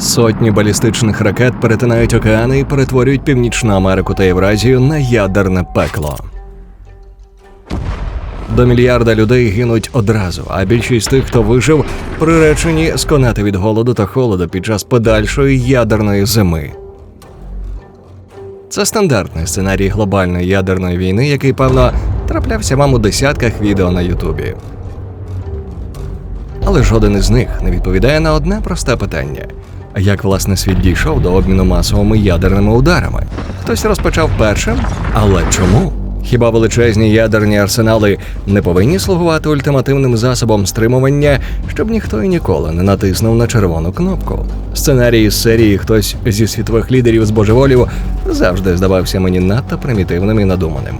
Сотні балістичних ракет перетинають океани і перетворюють Північну Америку та Євразію на ядерне пекло. До мільярда людей гинуть одразу, а більшість тих, хто вижив, приречені сконати від голоду та холоду під час подальшої ядерної зими. Це стандартний сценарій глобальної ядерної війни, який, певно, траплявся вам у десятках відео на Ютубі. Але жоден із них не відповідає на одне просте питання: як власне світ дійшов до обміну масовими ядерними ударами? Хтось розпочав першим, але чому? Хіба величезні ядерні арсенали не повинні слугувати ультимативним засобом стримування, щоб ніхто і ніколи не натиснув на червону кнопку? Сценарій з серії хтось зі світових лідерів збожеволів завжди здавався мені надто примітивним і надуманим.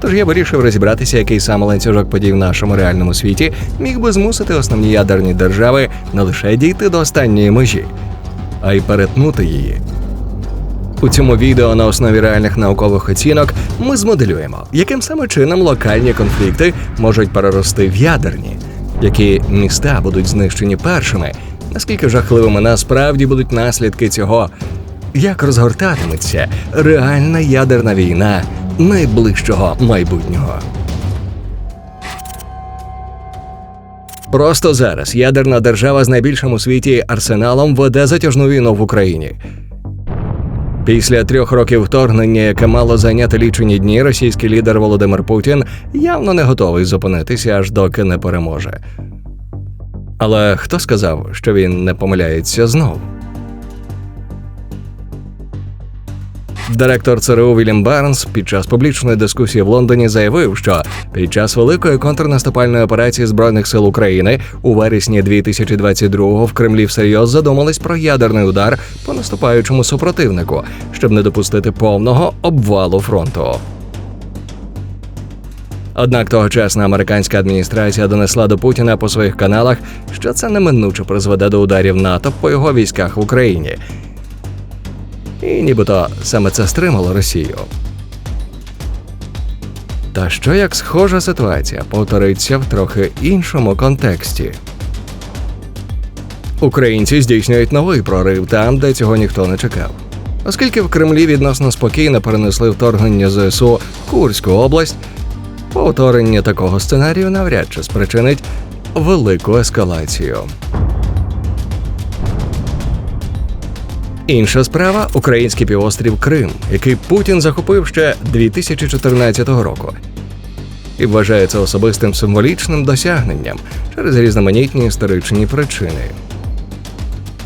Тож я вирішив розібратися, який саме ланцюжок подій в нашому реальному світі міг би змусити основні ядерні держави не лише дійти до останньої межі, а й перетнути її. У цьому відео на основі реальних наукових оцінок ми змоделюємо, яким саме чином локальні конфлікти можуть перерости в ядерні, які міста будуть знищені першими, наскільки жахливими насправді будуть наслідки цього, як розгортатиметься реальна ядерна війна найближчого майбутнього. Просто зараз ядерна держава з найбільшим у світі арсеналом веде затяжну війну в Україні. Після трьох років вторгнення, яке мало зайняти лічені дні, російський лідер Володимир Путін явно не готовий зупинитися, аж доки не переможе. Але хто сказав, що він не помиляється знов? Директор ЦРУ Вільям Барнс під час публічної дискусії в Лондоні заявив, що під час великої контрнаступальної операції збройних сил України у вересні 2022-го в Кремлі всерйоз задумались про ядерний удар по наступаючому супротивнику, щоб не допустити повного обвалу фронту. Однак тогочасна американська адміністрація донесла до Путіна по своїх каналах, що це неминуче призведе до ударів НАТО по його військах в Україні. І нібито саме це стримало Росію. Та що як схожа ситуація повториться в трохи іншому контексті? Українці здійснюють новий прорив там, де цього ніхто не чекав. Оскільки в Кремлі відносно спокійно перенесли вторгнення ЗСУ Курську область, повторення такого сценарію навряд чи спричинить велику ескалацію. Інша справа український півострів Крим, який Путін захопив ще 2014 року. І вважає це особистим символічним досягненням через різноманітні історичні причини.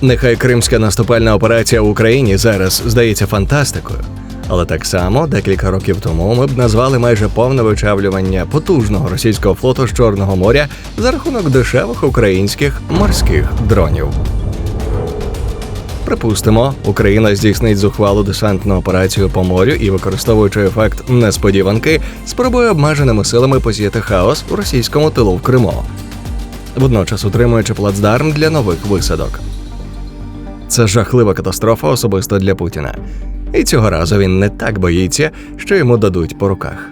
Нехай кримська наступальна операція в Україні зараз здається фантастикою, але так само декілька років тому ми б назвали майже повне вичавлювання потужного російського флоту з Чорного моря за рахунок дешевих українських морських дронів. Припустимо, Україна здійснить зухвалу десантну операцію по морю і, використовуючи ефект несподіванки, спробує обмеженими силами посіяти хаос у російському тилу в Криму, водночас утримуючи плацдарм для нових висадок. Це жахлива катастрофа особисто для Путіна. І цього разу він не так боїться, що йому дадуть по руках.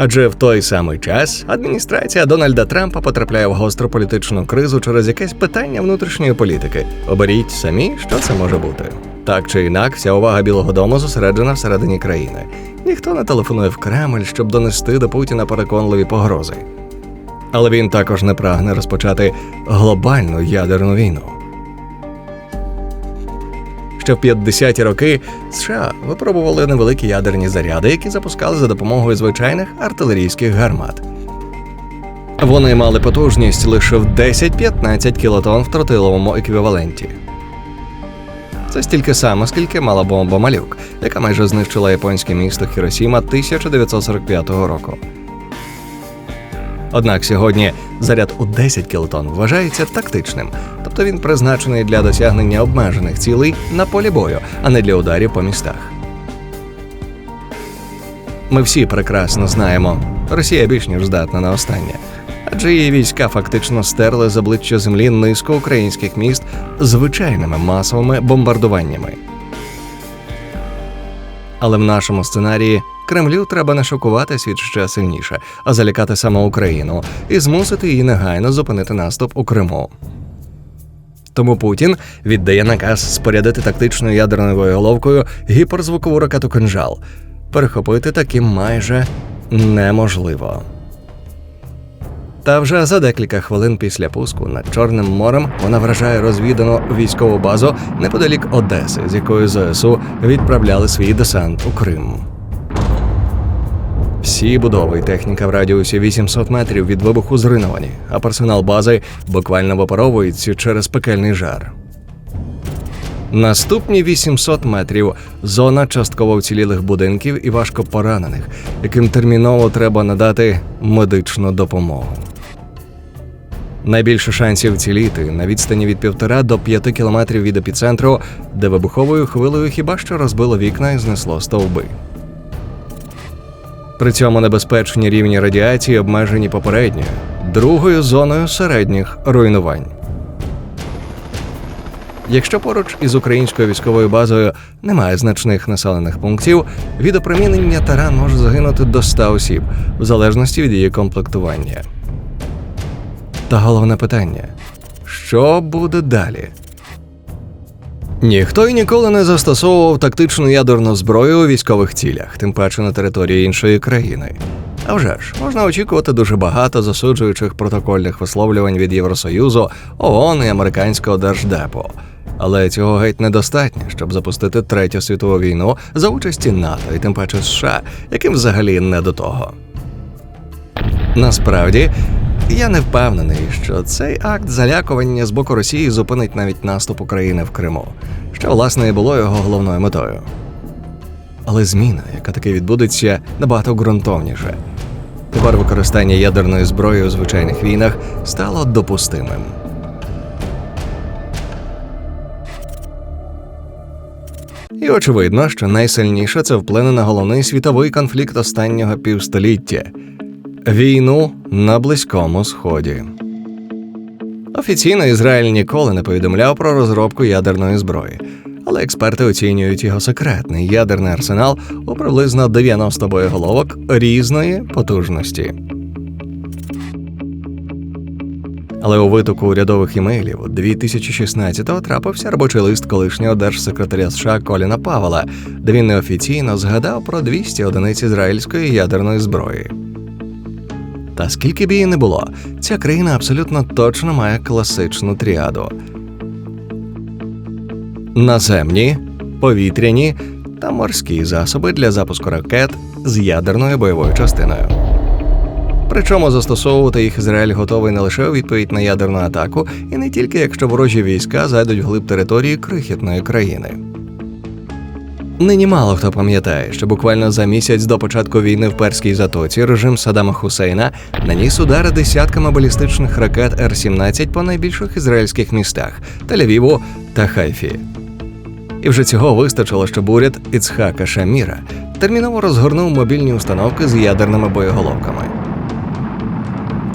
Адже в той самий час адміністрація Дональда Трампа потрапляє в гостру політичну кризу через якесь питання внутрішньої політики. Оберіть самі, що це може бути. Так чи інак, вся увага Білого Дому зосереджена всередині країни. Ніхто не телефонує в Кремль, щоб донести до Путіна переконливі погрози. Але він також не прагне розпочати глобальну ядерну війну. Ще в 50-ті роки США випробували невеликі ядерні заряди, які запускали за допомогою звичайних артилерійських гармат. Вони мали потужність лише в 10-15 кілотон в тротиловому еквіваленті. Це стільки само, скільки мала бомба Малюк, яка майже знищила японське місто Хіросіма 1945 року. Однак сьогодні заряд у 10 кілотон вважається тактичним, тобто він призначений для досягнення обмежених цілей на полі бою, а не для ударів по містах. Ми всі прекрасно знаємо, Росія більш ніж здатна на останнє, адже її війська фактично стерли з обличчя землі низку українських міст звичайними масовими бомбардуваннями. Але в нашому сценарії Кремлю треба не шокувати світ ще сильніше, а залякати саме Україну і змусити її негайно зупинити наступ у Криму. Тому Путін віддає наказ спорядити тактичною ядерною боєголовкою гіперзвукову ракету «Кинжал». Перехопити таким майже неможливо. Та вже за декілька хвилин після пуску над Чорним морем вона вражає розвідану військову базу неподалік Одеси, з якої ЗСУ відправляли свій десант у Крим. Всі будови і техніка в радіусі 800 метрів від вибуху зруйновані, а персонал бази буквально випаровується через пекельний жар. Наступні 800 метрів зона частково вцілілих будинків і важко поранених, яким терміново треба надати медичну допомогу. Найбільше шансів вціліти на відстані від півтора до п'яти кілометрів від епіцентру, де вибуховою хвилею хіба що розбило вікна і знесло стовби. При цьому небезпечні рівні радіації обмежені попередньою, другою зоною середніх руйнувань. Якщо поруч із українською військовою базою немає значних населених пунктів, від опромінення таран може загинути до 100 осіб, в залежності від її комплектування. Та головне питання: що буде далі? Ніхто й ніколи не застосовував тактичну ядерну зброю у військових цілях, тим паче на території іншої країни. А вже ж, можна очікувати дуже багато засуджуючих протокольних висловлювань від Євросоюзу, ООН і американського держдепу. Але цього геть недостатньо, щоб запустити третю світову війну за участі НАТО і тим паче США, яким взагалі не до того. Насправді, я не впевнений, що цей акт залякування з боку Росії зупинить навіть наступ України в Криму, що власне і було його головною метою. Але зміна, яка таки відбудеться, набагато ґрунтовніше. Тепер використання ядерної зброї у звичайних війнах стало допустимим. І очевидно, що найсильніше це вплине на головний світовий конфлікт останнього півстоліття війну на Близькому Сході. Офіційно Ізраїль ніколи не повідомляв про розробку ядерної зброї, але експерти оцінюють його секретний ядерний арсенал у приблизно 90 боєголовок різної потужності. Але у витоку урядових імейлів 2016-го трапився робочий лист колишнього держсекретаря США Коліна Павела, де він неофіційно згадав про 200 одиниць ізраїльської ядерної зброї. Та скільки б її не було, ця країна абсолютно точно має класичну тріаду: наземні, повітряні та морські засоби для запуску ракет з ядерною бойовою частиною. Причому застосовувати їх Ізраїль готовий не лише у відповідь на ядерну атаку, і не тільки якщо ворожі війська зайдуть вглиб території крихітної країни. Нині мало хто пам'ятає, що буквально за місяць до початку війни в перській затоці режим Саддама Хусейна наніс удари десятками балістичних ракет Р-17 по найбільших ізраїльських містах Тель-Авіву та Хайфі. І вже цього вистачило, щоб уряд Іцхака Шаміра терміново розгорнув мобільні установки з ядерними боєголовками.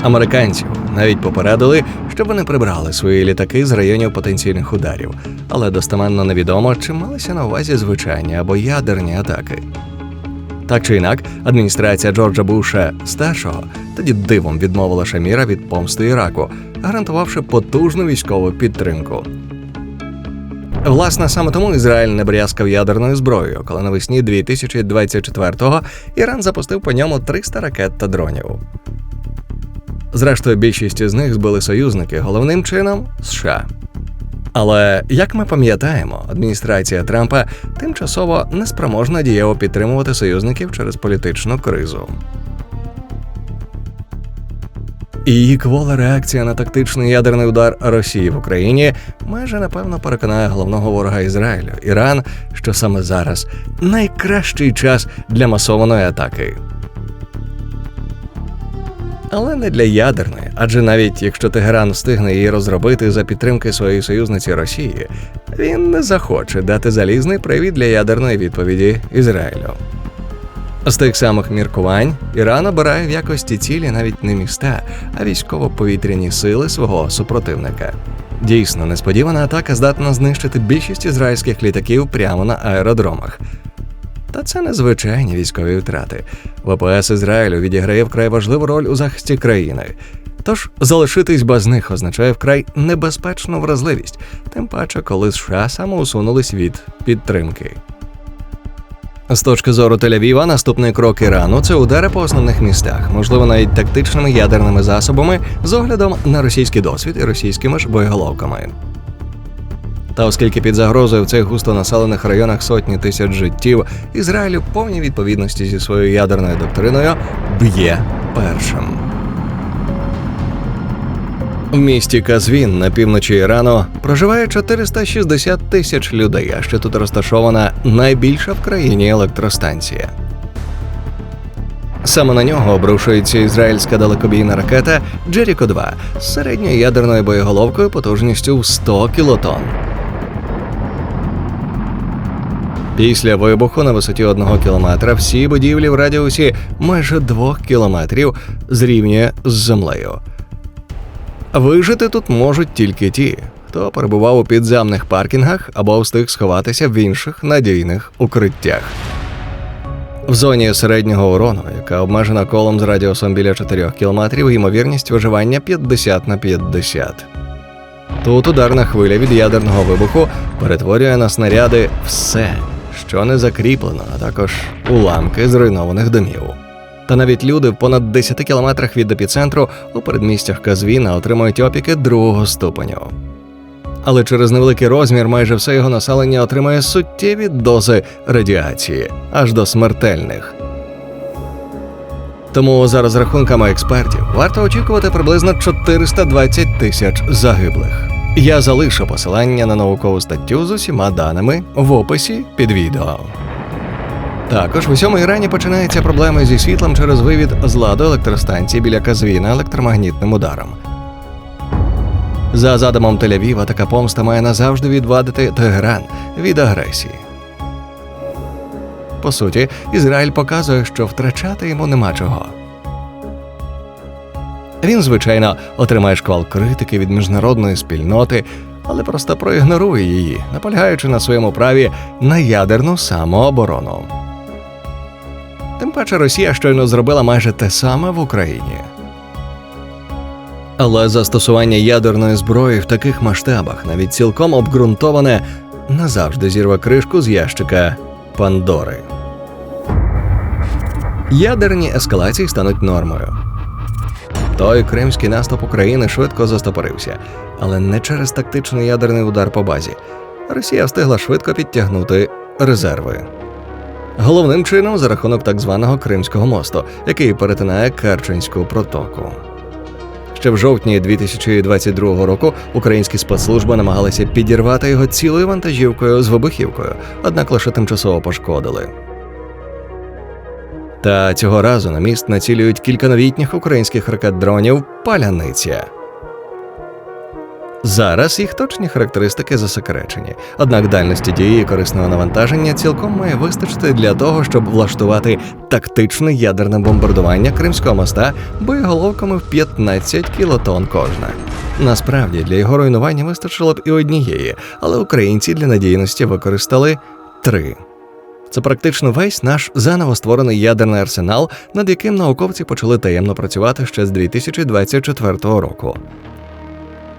Американців навіть попередили, щоб вони прибрали свої літаки з районів потенційних ударів, але достеменно невідомо, чи малися на увазі звичайні або ядерні атаки. Так чи інак, адміністрація Джорджа Буша старшого тоді дивом відмовила Шаміра від помсти Іраку, гарантувавши потужну військову підтримку. Власне, саме тому Ізраїль не брязкав ядерною зброєю, коли навесні 2024-го Іран запустив по ньому 300 ракет та дронів. Зрештою, більшість з них збили союзники, головним чином США. Але як ми пам'ятаємо, адміністрація Трампа тимчасово неспроможна дієво підтримувати союзників через політичну кризу. І її квола реакція на тактичний ядерний удар Росії в Україні майже напевно переконає головного ворога Ізраїлю Іран, що саме зараз найкращий час для масованої атаки але не для ядерної, адже навіть якщо Тегеран встигне її розробити за підтримки своєї союзниці Росії, він не захоче дати залізний привід для ядерної відповіді Ізраїлю. З тих самих міркувань Іран обирає в якості цілі навіть не міста, а військово-повітряні сили свого супротивника. Дійсно, несподівана атака здатна знищити більшість ізраїльських літаків прямо на аеродромах. Та це не звичайні військові втрати. ВПС Ізраїлю відіграє вкрай важливу роль у захисті країни. Тож залишитись без них означає вкрай небезпечну вразливість, тим паче, коли США самоусунулись від підтримки. З точки зору Тель-Авіва, наступний крок Ірану це удари по основних містах, можливо, навіть тактичними ядерними засобами з оглядом на російський досвід і російськими ж боєголовками. Та оскільки під загрозою в цих густонаселених районах сотні тисяч життів, Ізраїль у повній відповідності зі своєю ядерною доктриною б'є першим. В місті Казвін на півночі Ірану проживає 460 тисяч людей, а ще тут розташована найбільша в країні електростанція. Саме на нього обрушується ізраїльська далекобійна ракета Джеріко 2 з середньою ядерною боєголовкою потужністю в 100 кілотон. Після вибуху на висоті одного кілометра всі будівлі в радіусі майже двох кілометрів зрівнює з землею. Вижити тут можуть тільки ті, хто перебував у підземних паркінгах або встиг сховатися в інших надійних укриттях. В зоні середнього урону, яка обмежена колом з радіусом біля 4 кілометрів, ймовірність виживання 50 на 50. Тут ударна хвиля від ядерного вибуху перетворює на снаряди все, що не закріплено, а також уламки зруйнованих домів. Та навіть люди в понад 10 кілометрах від епіцентру у передмістях Казвіна отримують опіки другого ступеню. Але через невеликий розмір майже все його населення отримує суттєві дози радіації, аж до смертельних. Тому за розрахунками експертів варто очікувати приблизно 420 тисяч загиблих. Я залишу посилання на наукову статтю з усіма даними в описі під відео. Також в усьому Ірані починаються проблеми зі світлом через вивід з ладу електростанції біля Казвіна електромагнітним ударом. За задумом Тель-Авіва, така помста має назавжди відвадити Тегеран від агресії. По суті, Ізраїль показує, що втрачати йому нема чого. Він, звичайно, отримає шквал критики від міжнародної спільноти, але просто проігнорує її, наполягаючи на своєму праві на ядерну самооборону. Тим паче Росія щойно зробила майже те саме в Україні. Але застосування ядерної зброї в таких масштабах, навіть цілком обґрунтоване, назавжди зірве кришку з ящика Пандори. Ядерні ескалації стануть нормою. Той кримський наступ України швидко застопорився, але не через тактичний ядерний удар по базі. Росія встигла швидко підтягнути резерви. Головним чином за рахунок так званого Кримського мосту, який перетинає Керченську протоку. Ще в жовтні 2022 року українські спецслужби намагалися підірвати його цілою вантажівкою з вибухівкою, однак лише тимчасово пошкодили. Та цього разу на міст націлюють кілька новітніх українських ракет-дронів Паляниця. Зараз їх точні характеристики засекречені, однак дальності дії корисного навантаження цілком має вистачити для того, щоб влаштувати тактичне ядерне бомбардування Кримського моста боєголовками в 15 кілотон кожна. Насправді для його руйнування вистачило б і однієї, але українці для надійності використали три. Це практично весь наш заново створений ядерний арсенал, над яким науковці почали таємно працювати ще з 2024 року.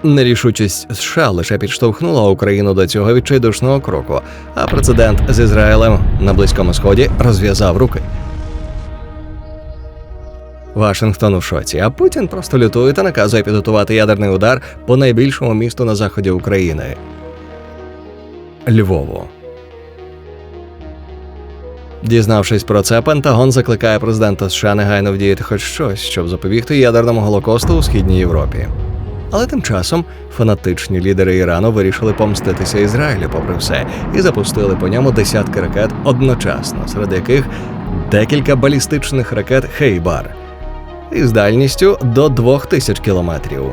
Нерішучість США лише підштовхнула Україну до цього відчайдушного кроку, а прецедент з Ізраїлем на Близькому Сході розв'язав руки. Вашингтон у шоці, а Путін просто лютує та наказує підготувати ядерний удар по найбільшому місту на заході України Львову. Дізнавшись про це, Пентагон закликає президента США негайно вдіяти хоч щось, щоб запобігти ядерному голокосту у східній Європі. Але тим часом фанатичні лідери Ірану вирішили помститися Ізраїлю, попри все, і запустили по ньому десятки ракет одночасно, серед яких декілька балістичних ракет Хейбар із дальністю до 2000 кілометрів.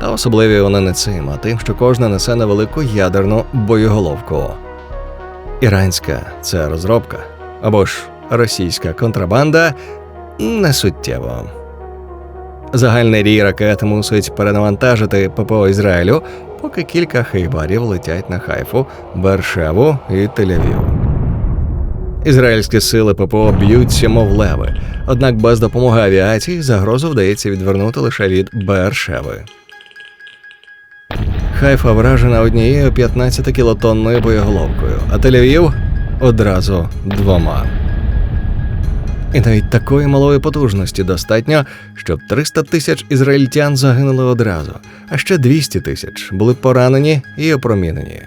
Та особливі вони не цим, а тим, що кожна несе невелику ядерну боєголовку. Іранська це розробка або ж російська контрабанда не суттєво. Загальний рій ракет мусить перенавантажити ППО Ізраїлю, поки кілька хейбарів летять на Хайфу, Бершеву і Тель-Авів. Ізраїльські сили ППО б'ються, мов леви. Однак без допомоги авіації загрозу вдається відвернути лише від Бершеви. Хайфа вражена однією 15-кілотонною боєголовкою, а Тель-Авів одразу двома. І навіть такої малої потужності достатньо, щоб 300 тисяч ізраїльтян загинули одразу, а ще 200 тисяч були поранені і опромінені.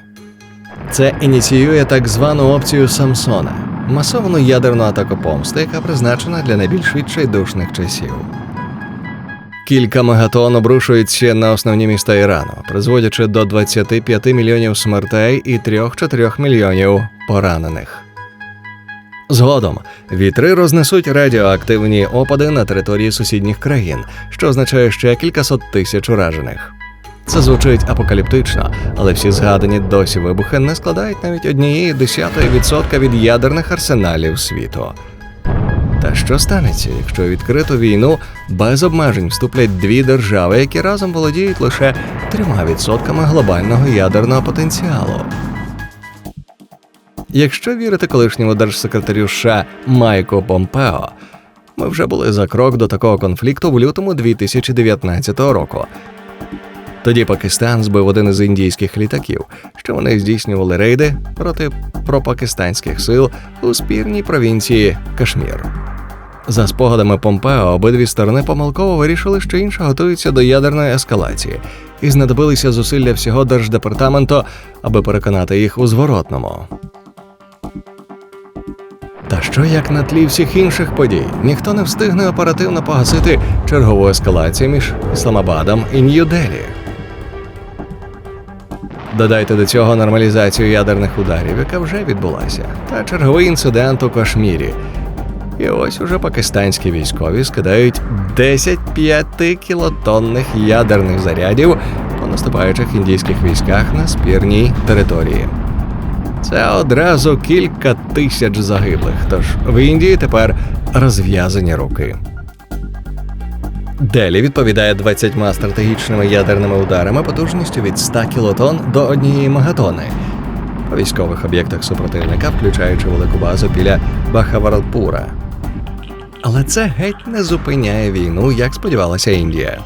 Це ініціює так звану опцію Самсона масовану ядерну атаку помсти, яка призначена для найбільш відчайдушних часів. Кілька мегатон обрушуються на основні міста Ірану, призводячи до 25 мільйонів смертей і 3-4 мільйонів поранених. Згодом вітри рознесуть радіоактивні опади на території сусідніх країн, що означає ще кількасот тисяч уражених. Це звучить апокаліптично, але всі згадані досі вибухи не складають навіть однієї десятої відсотка від ядерних арсеналів світу. Та що станеться, якщо відкриту війну без обмежень вступлять дві держави, які разом володіють лише трьома відсотками глобального ядерного потенціалу? Якщо вірити колишньому держсекретарю США Майку Помпео, ми вже були за крок до такого конфлікту в лютому 2019 року. Тоді Пакистан збив один із індійських літаків, що вони здійснювали рейди проти пропакистанських сил у спірній провінції Кашмір. За спогадами Помпео, обидві сторони помилково вирішили, що інша готується до ядерної ескалації, і знадобилися зусилля всього держдепартаменту, аби переконати їх у зворотному. Та що як на тлі всіх інших подій, ніхто не встигне оперативно погасити чергову ескалацію між Ісламабадом і Нью-Делі. Додайте до цього нормалізацію ядерних ударів, яка вже відбулася, та черговий інцидент у Кашмірі. І ось уже пакистанські військові скидають 10 5-кілотонних ядерних зарядів по наступаючих індійських військах на спірній території. Це одразу кілька тисяч загиблих. Тож в Індії тепер розв'язані руки. Делі відповідає 20 стратегічними ядерними ударами потужністю від 100 кілотон до однієї мегатони. По військових об'єктах супротивника, включаючи велику базу біля Бахаваралпура. Але це геть не зупиняє війну, як сподівалася Індія.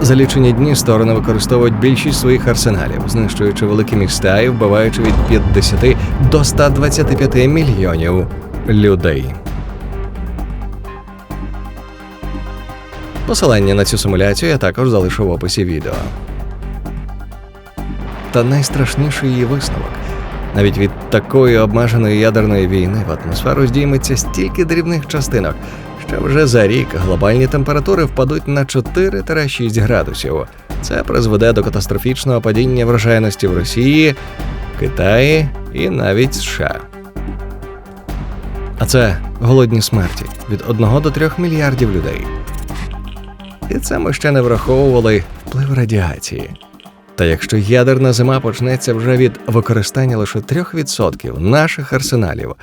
За лічені дні сторони використовують більшість своїх арсеналів, знищуючи великі міста і вбиваючи від 50 до 125 мільйонів людей. Посилання на цю симуляцію я також залишу в описі відео. Та найстрашніший її висновок. Навіть від такої обмеженої ядерної війни в атмосферу здійметься стільки дрібних частинок, що вже за рік глобальні температури впадуть на 4-6 градусів. Це призведе до катастрофічного падіння врожайності в Росії, Китаї і навіть США. А це голодні смерті від 1 до 3 мільярдів людей. І це ми ще не враховували вплив радіації. Та якщо ядерна зима почнеться вже від використання лише 3% наших арсеналів,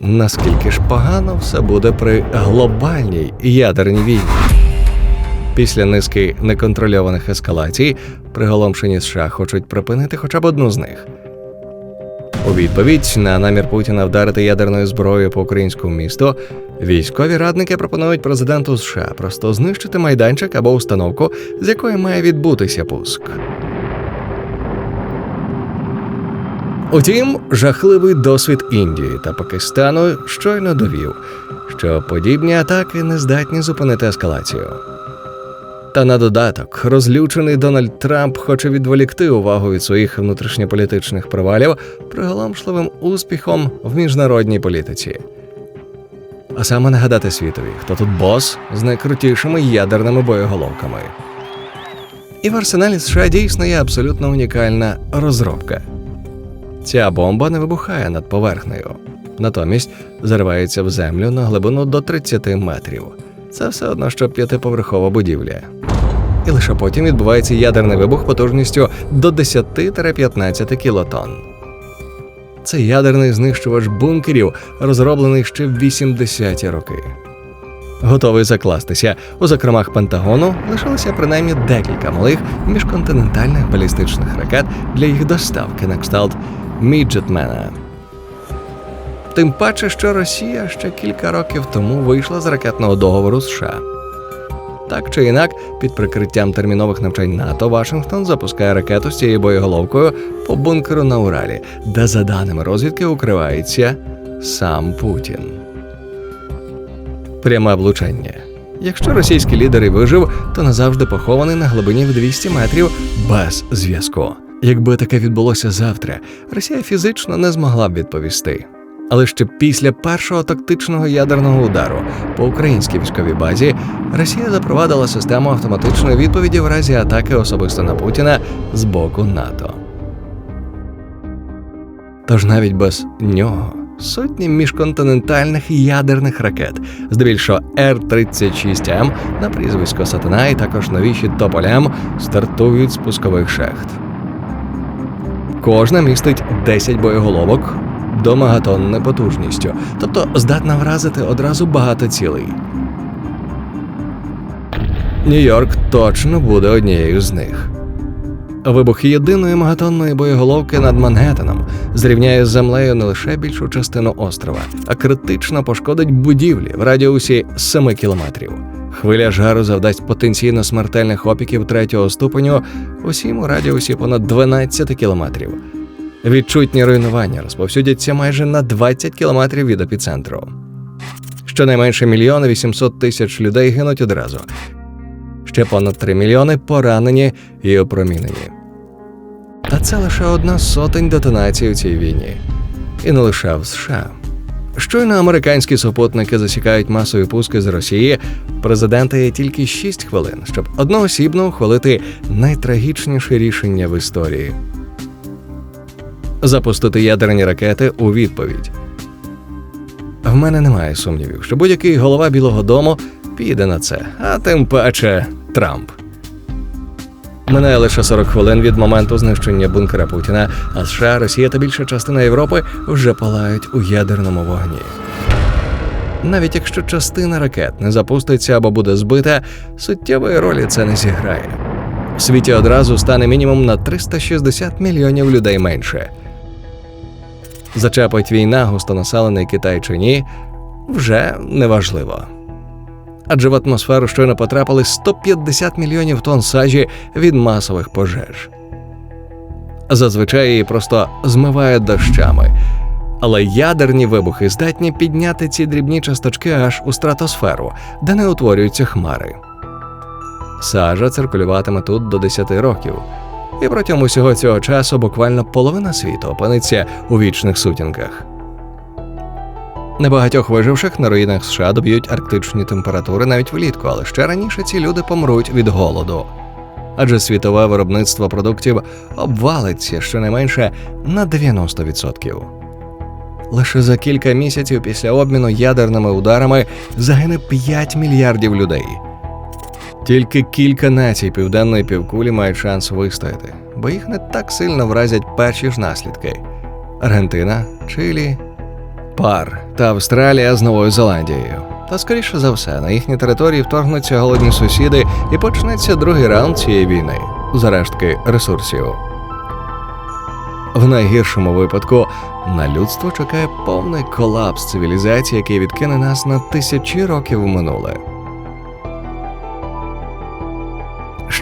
наскільки ж погано все буде при глобальній ядерній війні? Після низки неконтрольованих ескалацій приголомшені США хочуть припинити хоча б одну з них. У відповідь на намір Путіна вдарити ядерною зброєю по українському місту, військові радники пропонують президенту США просто знищити майданчик або установку, з якої має відбутися пуск. Утім, жахливий досвід Індії та Пакистану щойно довів, що подібні атаки не здатні зупинити ескалацію. Та на додаток, розлючений Дональд Трамп хоче відволікти увагу від своїх внутрішньополітичних провалів приголомшливим успіхом в міжнародній політиці. А саме нагадати світові, хто тут бос з найкрутішими ядерними боєголовками. І в арсеналі США дійсно є абсолютно унікальна розробка. Ця бомба не вибухає над поверхнею, натомість заривається в землю на глибину до 30 метрів. Це все одно, що п'ятиповерхова будівля. І лише потім відбувається ядерний вибух потужністю до 10-15 кілотон. Це ядерний знищувач бункерів, розроблений ще в 80-ті роки. Готовий закластися. У закромах Пентагону лишилося принаймні декілька малих міжконтинентальних балістичних ракет для їх доставки на кшталт Міджетмена. Тим паче, що Росія ще кілька років тому вийшла з ракетного договору США. Так чи інак, під прикриттям термінових навчань НАТО Вашингтон запускає ракету з цією боєголовкою по бункеру на Уралі, де, за даними розвідки, укривається сам Путін. Пряме влучання. Якщо російський лідер і вижив, то назавжди похований на глибині в 200 метрів без зв'язку. Якби таке відбулося завтра, Росія фізично не змогла б відповісти. Але ще після першого тактичного ядерного удару по українській військовій базі Росія запровадила систему автоматичної відповіді в разі атаки особисто на Путіна з боку НАТО. Тож навіть без нього сотні міжконтинентальних ядерних ракет, здебільшого Р-36М на прізвисько Сатана і також новіші Тополям стартують з пускових шахт. Кожна містить 10 боєголовок до мегатонною потужністю, тобто здатна вразити одразу багато цілей. Нью-Йорк точно буде однією з них. Вибух єдиної мегатонної боєголовки над Мангеттеном зрівняє з землею не лише більшу частину острова, а критично пошкодить будівлі в радіусі 7 кілометрів. Хвиля жару завдасть потенційно смертельних опіків третього ступеню усім у радіусі понад 12 кілометрів. Відчутні руйнування розповсюдяться майже на 20 кілометрів від епіцентру. Щонайменше мільйон 800 тисяч людей гинуть одразу. Ще понад 3 мільйони поранені і опромінені. Та це лише одна з сотень детонацій у цій війні. І не лише в США. Щойно американські супутники засікають масові пуски з Росії, президента є тільки 6 хвилин, щоб одноосібно ухвалити найтрагічніше рішення в історії запустити ядерні ракети у відповідь. В мене немає сумнівів, що будь-який голова Білого Дому піде на це, а тим паче Трамп. Минає лише 40 хвилин від моменту знищення бункера Путіна, а США, Росія та більша частина Європи вже палають у ядерному вогні. Навіть якщо частина ракет не запуститься або буде збита, суттєвої ролі це не зіграє. В світі одразу стане мінімум на 360 мільйонів людей менше. Зачепить війна густонаселений Китай чи ні, вже неважливо. Адже в атмосферу щойно потрапили 150 мільйонів тонн сажі від масових пожеж. Зазвичай її просто змивають дощами, але ядерні вибухи здатні підняти ці дрібні часточки аж у стратосферу, де не утворюються хмари. Сажа циркулюватиме тут до 10 років, і протягом усього цього часу буквально половина світу опиниться у вічних сутінках. Небагатьох виживших на руїнах США доб'ють арктичні температури навіть влітку, але ще раніше ці люди помруть від голоду. Адже світове виробництво продуктів обвалиться щонайменше на 90%. Лише за кілька місяців після обміну ядерними ударами загине 5 мільярдів людей. Тільки кілька націй південної півкулі мають шанс вистояти, бо їх не так сильно вразять перші ж наслідки: Аргентина, Чилі, Пар та Австралія з Новою Зеландією. Та скоріше за все на їхні території вторгнуться голодні сусіди і почнеться другий раунд цієї війни за рештки ресурсів. В найгіршому випадку на людство чекає повний колапс цивілізації, який відкине нас на тисячі років минуле.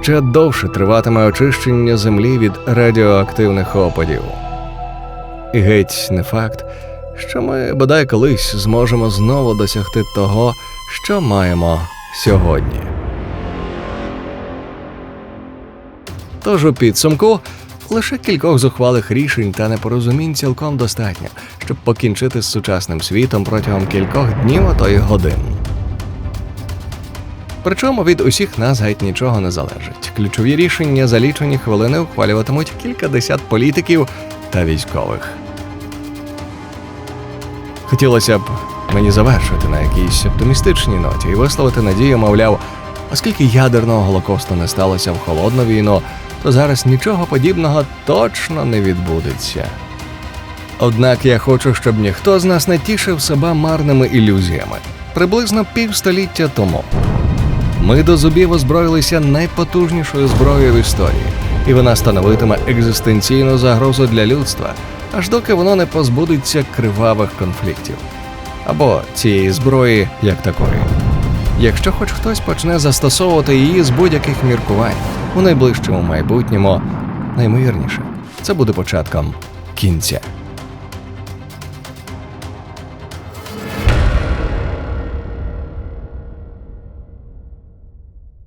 Ще довше триватиме очищення землі від радіоактивних опадів. І геть не факт, що ми бодай колись зможемо знову досягти того, що маємо сьогодні. Тож у підсумку лише кількох зухвалих рішень та непорозумінь цілком достатньо, щоб покінчити з сучасним світом протягом кількох днів, а то й годин. Причому від усіх нас геть нічого не залежить. Ключові рішення за лічені хвилини ухвалюватимуть кількадесят політиків та військових. Хотілося б мені завершити на якійсь оптимістичній ноті і висловити надію, мовляв, оскільки ядерного голокосту не сталося в холодну війну, то зараз нічого подібного точно не відбудеться. Однак я хочу, щоб ніхто з нас не тішив себе марними ілюзіями. Приблизно півстоліття тому ми до зубів озброїлися найпотужнішою зброєю в історії і вона становитиме екзистенційну загрозу для людства, аж доки воно не позбудеться кривавих конфліктів або цієї зброї як такої. Якщо хоч хтось почне застосовувати її з будь-яких міркувань у найближчому майбутньому, наймовірніше, це буде початком кінця.